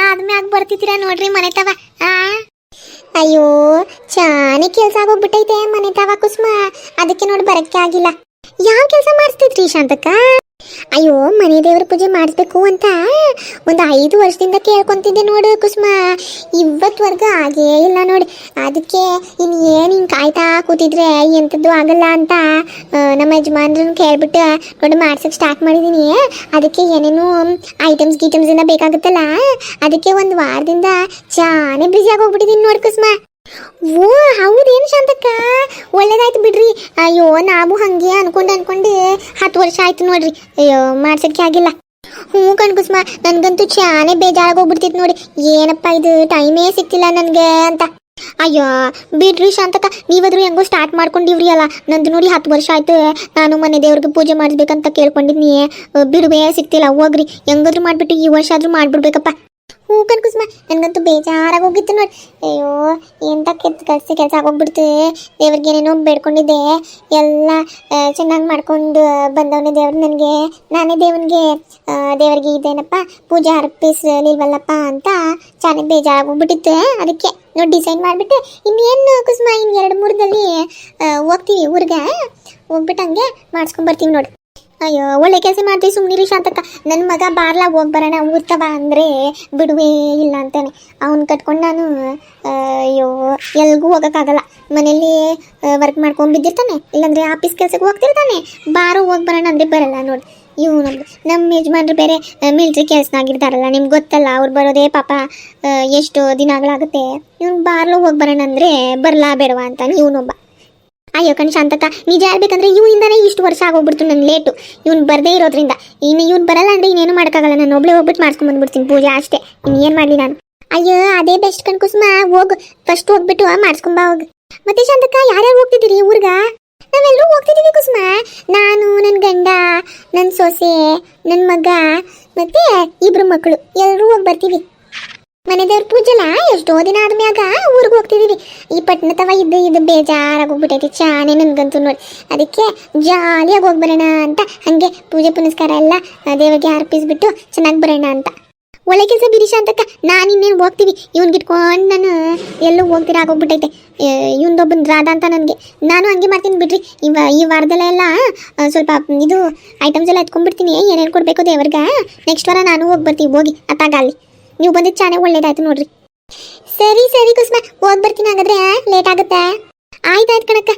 ಆದ್ಮ್ಯಾಗ ಬರ್ತಿದ್ದೀರಾ ನೋಡ್ರಿ ಮನೆ ತವ. ಆ? ಅಯ್ಯೋ, ಚಾನೆ ಕೆಲ್ಸ ಆಗೋಗ್ಬಿಟ್ಟೈತೆ ಮನೆ ತವ ಕುಸುಮ. ಅದಕ್ಕೆ ನೋಡಿ ಬರಕ್ಕೆ ಆಗಿಲ್ಲ. ಯಾವ ಕೆಲಸ ಮಾಡಿಸ್ತಿದ್ರಿ ಶಾಂತಕ್ಕ? ಅಯ್ಯೋ, ಮನೆ ದೇವರ ಪೂಜೆ ಮಾಡಿಸ್ಬೇಕು ಅಂತ ಒಂದು ಐದು ವರ್ಷದಿಂದ ಕೇಳ್ಕೊಂತಿದ್ದೆ ನೋಡು ಕುಸುಮ. ಇವತ್ವರೆಗೂ ಆಗೇ ಇಲ್ಲ ನೋಡಿ. ಅದಕ್ಕೆ ಇನ್ನು ಏನು ಹಿಂಗೆ ಕಾಯ್ತಾ ಕೂತಿದ್ರೆ ಎಂಥದ್ದು ಆಗಲ್ಲ ಅಂತ ನಮ್ಮ ಯಜಮಾನ್ರನ್ನ ಕೇಳ್ಬಿಟ್ಟು ನೋಡಿ ಮಾಡ್ಸಕ್ಕೆ ಸ್ಟಾರ್ಟ್ ಮಾಡಿದ್ದೀನಿ ಅದಕ್ಕೆ ಏನೇನು ಐಟಮ್ಸ್ ಗೀಟಮ್ಸ್ ಎಲ್ಲ ಬೇಕಾಗುತ್ತಲ್ಲ, ಅದಕ್ಕೆ ಒಂದು ವಾರದಿಂದ ಚಾನೆ ಬ್ಯುಸಿ ಆಗೋಗ್ಬಿಟ್ಟಿದ್ದೀನಿ ನೋಡಿ ಕುಸುಮ. ಓ, ಹೌದೇನು ಶಾಂತಕ್ಕ? ಒಳ್ಳೇದಾಯ್ತು ಬಿಡ್ರಿ. ಅಯ್ಯೋ, ನಾವು ಹಂಗೆ ಅನ್ಕೊಂಡು ಅನ್ಕೊಂಡು ಹತ್ತು ವರ್ಷ ಆಯ್ತು ನೋಡ್ರಿ. ಅಯ್ಯೋ ಮಾಡ್ಸಕ್ಕೆ ಆಗಿಲ್ಲ. ಹ್ಞೂ ಕಣ್ಕುಸ್ಮ ನನ್ಗಂತೂ ಚಾನೆ ಬೇಜಾರಾಗೋಗ್ಬಿಡ್ತಿತ್ತು ನೋಡಿ. ಏನಪ್ಪ ಇದು, ಟೈಮೇ ಸಿಕ್ತಿಲ್ಲ ನನಗೆ ಅಂತ. ಅಯ್ಯೋ, ಬಿಡ್ರಿ ಶಾಂತಕ್ಕ, ನೀವಾದ್ರೂ ಹೆಂಗೋ ಸ್ಟಾರ್ಟ್ ಮಾಡ್ಕೊಂಡಿವ್ರಿ ಅಲ್ಲ. ನಂದು ನೋಡಿ ಹತ್ತು ವರ್ಷ ಆಯ್ತು. ನಾನು ಮನೆ ದೇವ್ರಿಗೆ ಪೂಜೆ ಮಾಡಿಸ್ಬೇಕಂತ ಕೇಳ್ಕೊಂಡಿದ್ನಿ. ಬಿಡುವೆ ಸಿಕ್ತಿಲ್ಲ ಹೋಗ್ರಿ. ಹೆಂಗಾದ್ರೂ ಮಾಡ್ಬಿಟ್ಟು ಈ ವರ್ಷ ಆದ್ರೂ ಮಾಡ್ಬಿಡ್ಬೇಕಪ್ಪ. ಹ್ಞೂ ಕಣ್ಕುಸ್ಮ ನನಗಂತೂ ಬೇಜಾರಾಗೋಗಿತ್ತು ನೋಡಿ. ಅಯ್ಯೋ, ಎಂತ ಕೆತ್ತ ಕೆಲಸ ಕೆಲಸ ಆಗೋಗ್ಬಿಡ್ತು. ದೇವ್ರಿಗೆ ಏನೇನೋ ಬೇಡ್ಕೊಂಡಿದ್ದೆ. ಎಲ್ಲ ಚೆನ್ನಾಗಿ ಮಾಡ್ಕೊಂಡು ಬಂದವನೇ ದೇವ್ರು ನನಗೆ. ನಾನೇ ದೇವನಿಗೆ ದೇವರಿಗೆ ಇದೇನಪ್ಪ? ಪೂಜೆ ಅರ್ಪಿಸಲಿಲ್ವಲ್ಲಪ್ಪ ಅಂತ ಚೆನ್ನಾಗಿ ಬೇಜಾರಾಗೋಗ್ಬಿಟ್ಟಿತ್ತು ಅದಕ್ಕೆ ನೋಡಿ ಡಿಸೈನ್ ಮಾಡಿಬಿಟ್ಟು ಇನ್ನೇನು ಕುಸುಮ ಇನ್ನು ಎರಡು ಮೂರದಲ್ಲಿ ಹೋಗ್ತೀವಿ ಊರಿಗೆ. ಹೋಗ್ಬಿಟ್ಟು ಹಂಗೆ ಮಾಡಿಸ್ಕೊಂಬರ್ತೀವಿ ನೋಡಿ. ಅಯ್ಯೋ, ಒಳ್ಳೆ ಕೆಲಸ ಮಾಡ್ತೀವಿ ಸುಮ್ಮನಿರಿ ಶಾಂತಕ್ಕ ನನ್ನ ಮಗ ಬಾರ್ಲ ಹೋಗಿ ಬರೋಣ ಊರ್ತವ ಅಂದರೆ ಬಿಡುವೇ ಇಲ್ಲ ಅಂತಾನೆ. ಅವ್ನು ಕಟ್ಕೊಂಡು ನಾನು ಅಯ್ಯೋ, ಎಲ್ಗೂ ಹೋಗೋಕ್ಕಾಗಲ್ಲ. ಮನೇಲಿ ವರ್ಕ್ ಮಾಡ್ಕೊಂಡು ಬಿದ್ದಿರ್ತಾನೆ, ಇಲ್ಲಾಂದ್ರೆ ಆಫೀಸ್ ಕೆಲಸಕ್ಕೆ ಹೋಗ್ತಿರ್ತಾನೆ. ಬಾರು ಹೋಗಿ ಬರೋಣ ಅಂದರೆ ಬರಲ್ಲ ನೋಡಿ. ಇವು ನಮ್ದು. ನಮ್ಮ ಯಜಮಾನ್ರು ಬೇರೆ ಮಿಲ್ಟ್ರಿ ಕೆಲಸನಾಗಿರ್ತಾರಲ್ಲ, ನಿಮ್ಗೆ ಗೊತ್ತಲ್ಲ, ಅವ್ರು ಬರೋದೇ ಪಾಪ ಎಷ್ಟು ದಿನಗಳಾಗುತ್ತೆ. ಇವ್ನು ಬಾರ್ಲೋ ಹೋಗಿ ಬರೋಣ ಅಂದರೆ ಬರಲಾ ಬೇಡವಾ ಅಂತ ಇವನೊಬ್ಬ. ಅಯ್ಯೋ ಕಣ್ ಶಾಂತಕ್ಕ ನಿಜ ಹೇಳ್ಬೇಕಂದ್ರೆ ಇವನಿಂದಾನೇ ಇಷ್ಟು ವರ್ಷ ಆಗೋಗ್ಬಿಡ್ತು ನನ್ನ ಲೇಟು. ಇವ್ನು ಬರದೇ ಇರೋದ್ರಿಂದ. ಇನ್ನು ಇವ್ನು ಬರಲ್ಲ ಅಂದ್ರೆ ಇನ್ನೇನು ಮಾಡೋಕ್ಕಾಗಲ್ಲ. ನಾನು ಒಬ್ಳೆ ಹೋಗ್ಬಿಟ್ಟು ಮಾಡ್ಸ್ಕೊಂಡ್ ಬಂದ್ಬಿಡ್ತೀನಿ ಪೂಜೆ ಅಷ್ಟೇ. ಇನ್ನೇನು ಮಾಡಲಿ ನಾನು? ಅಯ್ಯೋ, ಅದೇ ಬೆಸ್ಟ್ ಕಣ್ ಕುಸುಮ, ಹೋಗು. ಫಸ್ಟ್ ಹೋಗ್ಬಿಟ್ಟು ಮಾಡ್ಸ್ಕೊಂಬ ಹೋಗು. ಮತ್ತೆ ಶಾಂತಕ್ಕ, ಯಾರ್ಯಾರು ಹೋಗ್ತಿದ್ದೀರಿ ಊರ್ಗ? ನಾವೆಲ್ಲರೂ ಹೋಗ್ತಿದ್ದೀವಿ ಕುಸುಮ. ನಾನು ನನ್ನ ಗಂಡ ನನ್ನ ಸೊಸೆ ನನ್ನ ಮಗ, ಮತ್ತೆ ಇಬ್ರು ಮಕ್ಕಳು. ಎಲ್ಲರೂ ಹೋಗಿ ಬರ್ತೀವಿ. ಮನೆ ದೇವ್ರ ಪೂಜೆಲ ಎಷ್ಟೋ ದಿನ ಆದ್ಮ್ಯಾಗ ಊರಿಗೆ ಹೋಗ್ತಿದೀವಿ. ಈ ಪಟ್ಟಣ ತವ ಇದ್ದು ಇದು ಬೇಜಾರಾಗೋಗ್ಬಿಟ್ಟೈತಿ ಚಾನೆ ನನ್ಗಂತೂ ನೋಡಿ. ಅದಕ್ಕೆ ಜಾಲಿಯಾಗಿ ಹೋಗಿ ಬರೋಣ ಅಂತ, ಹಂಗೆ ಪೂಜೆ ಪುನಸ್ಕಾರ ಎಲ್ಲ ದೇವರಿಗೆ ಅರ್ಪಿಸ್ಬಿಟ್ಟು ಚೆನ್ನಾಗಿ ಬರೋಣ ಅಂತ. ಒಳ್ಳೆ ಕೆಲಸ ಬಿರಿಶ ಅಂತಕ್ಕ ನಾನು ಇನ್ನೇನು ಹೋಗ್ತೀವಿ. ಇವ್ನಿಗೆ ಇಟ್ಕೊಂಡು ನಾನು ಎಲ್ಲೂ ಹೋಗ್ತೀರ ಆಗೋಗ್ಬಿಟ್ಟೈತೆ ಇವನ್ದೊಬ್ಬನ ರಾಧ ಅಂತ ನನಗೆ. ನಾನು ಹಂಗೆ ಮಾಡ್ತೀನಿ ಬಿಡ್ರಿ. ಇವ, ಈ ವಾರದಲ್ಲೆಲ್ಲ ಎಲ್ಲ ಸ್ವಲ್ಪ ಇದು ಐಟಮ್ಸ್ ಎಲ್ಲ ಎತ್ಕೊಂಡ್ಬಿಡ್ತೀನಿ. ಏನೇನು ಕೊಡಬೇಕು ದೇವ್ರಿಗೆ? ನೆಕ್ಸ್ಟ್ ವಾರ ನಾನು ಹೋಗಿ ಬರ್ತೀವಿ. ಹೋಗಿ, ಅತ್ತಾಗ ಅಲ್ಲಿ. ನೀವು ಬಂದಿದ್ದು ಚಾನೆ ಒಳ್ಳೇದಾಯ್ತು ನೋಡ್ರಿ. ಸರಿ ಸರಿ ಕುಸ್ಮ. ಹೋಗ್ ಬರ್ತೀನಿ ಹಾಗಾದ್ರೆ ಲೇಟ್ ಆಗುತ್ತೆ? ಆಯ್ತಾಯ್ತು ಕಣಕ್ಕ.